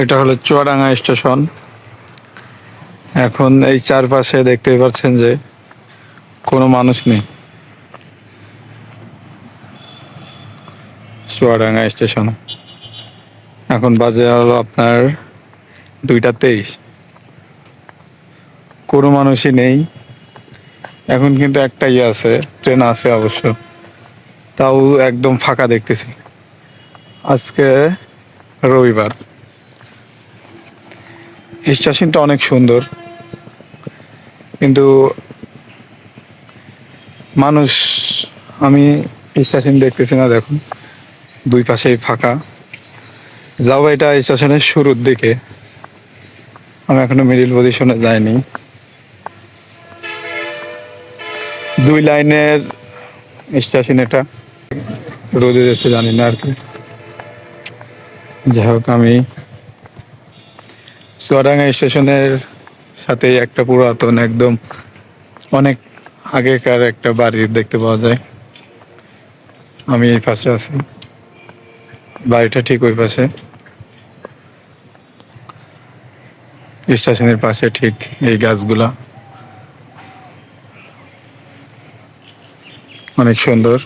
এটা হলো চুয়াডাঙ্গা স্টেশন। এখন এই চারপাশে দেখতেই পাচ্ছেন যে কোনো মানুষ নেই। চুয়াডাঙ্গা স্টেশন। এখন বাজে হলো আপনার দুইটা তেইশ। কোনো মানুষই নেই। এখন কিন্তু একটাই আছে, ট্রেন আছে অবশ্য। তাও একদম ফাঁকা দেখতেছি। আজকে রবিবার। স্টেশনটা অনেক সুন্দর। কিন্তু মানুষ, আমি স্টেশন দেখতেছি না, দেখুন। দুই পাশেই ফাঁকা। যাও এটা স্টেশনের শুরুর দিকে। আমি এখনও মিডিল পজিশনে যাইনি। দুই লাইনের স্টেশন এটা রোদে এসে জানি না আর কি। যাই হোক, আমি চুয়াডাঙ্গা স্টেশনের সাথে একটা পুরাতন একদম অনেক আগেকার একটা বাড়ি দেখতে পাওয়া যায়। আমি এই পাশে আছি। বাড়িটা ঠিক ওই পাশে। স্টেশনের পাশে ঠিক এই গাছগুলা। অনেক সুন্দর।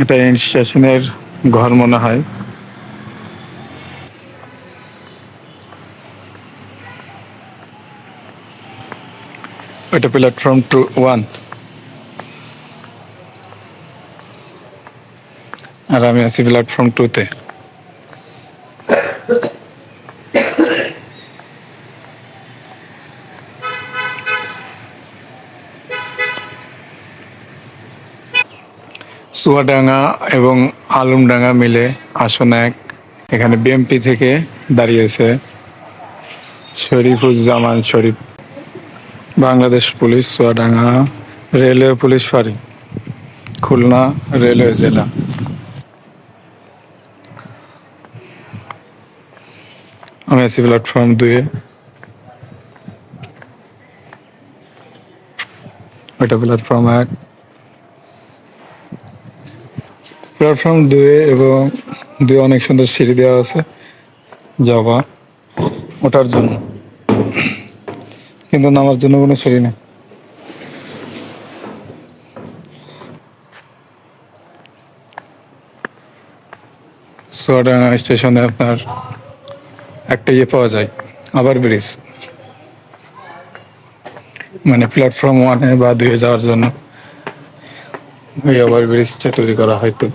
এটা স্টেশনের ঘর মনে হয়। এটা প্ল্যাটফর্ম টু ওয়ান আর আমি আছি প্ল্যাটফর্ম টুতে চুয়াডাঙ্গা এবং আলমডাঙ্গা মিলে আসন এক। এখানে বিএমপি থেকে দাঁড়িয়েছে Sharifuzzaman Sharif, Bangladesh police Chuadanga railway police ফাঁড়ি, খুলনা রেলওয়ে জেলা। আমি আছি প্ল্যাটফর্ম দুয়ে ওইটা প্ল্যাটফর্ম এক। প্ল্যাটফর্ম দুয়ে এবং দুয়ে অনেক সুন্দর সিঁড়ি দেওয়া আছে যাওয়া ওঠার জন্য। কিন্তু নামার জন্য কোনো সিঁড়ি নেই। সোয়াডাঙ্গা স্টেশনে আপনার একটা ইয়ে পাওয়া যায়, আবার ব্রিজ। মানে প্ল্যাটফর্ম ওয়ানে বা দুয়ে যাওয়ার জন্য ওই আবার ব্রিজটা তৈরি করা হয়তো।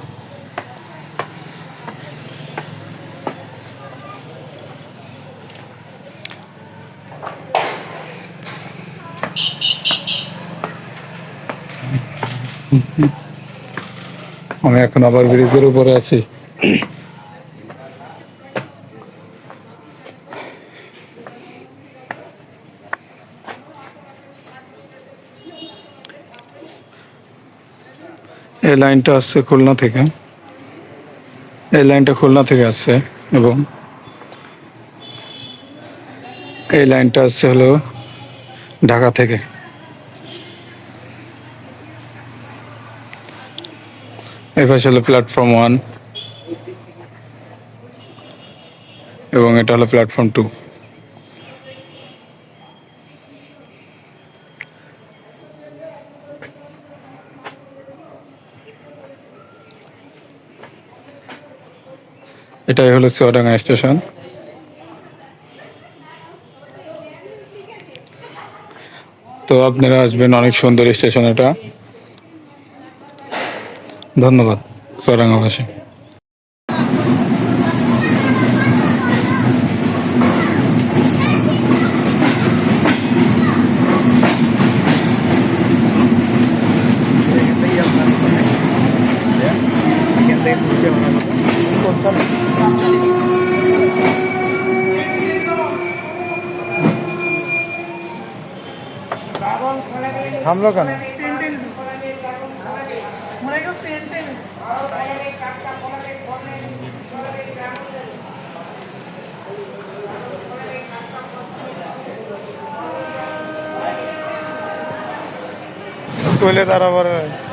আমি এখন আবার ব্রিজের উপরে আছি। এই লাইনটা আসছে খুলনা থেকে। এই লাইনটা খুলনা থেকে আসছে এবং এই লাইনটা আসছে হলো ঢাকা থেকে। এই পাশে হলো প্ল্যাটফর্ম ওয়ান এবং এটা হলো প্ল্যাটফর্ম টু এটাই হলো চুয়াডাঙ্গা স্টেশন। তো আপনারা আসবেন অনেক সুন্দর স্টেশন এটা। ধন্যবাদ চুয়াডাঙ্গাবাসী থামলো কেন? চলে তারা না।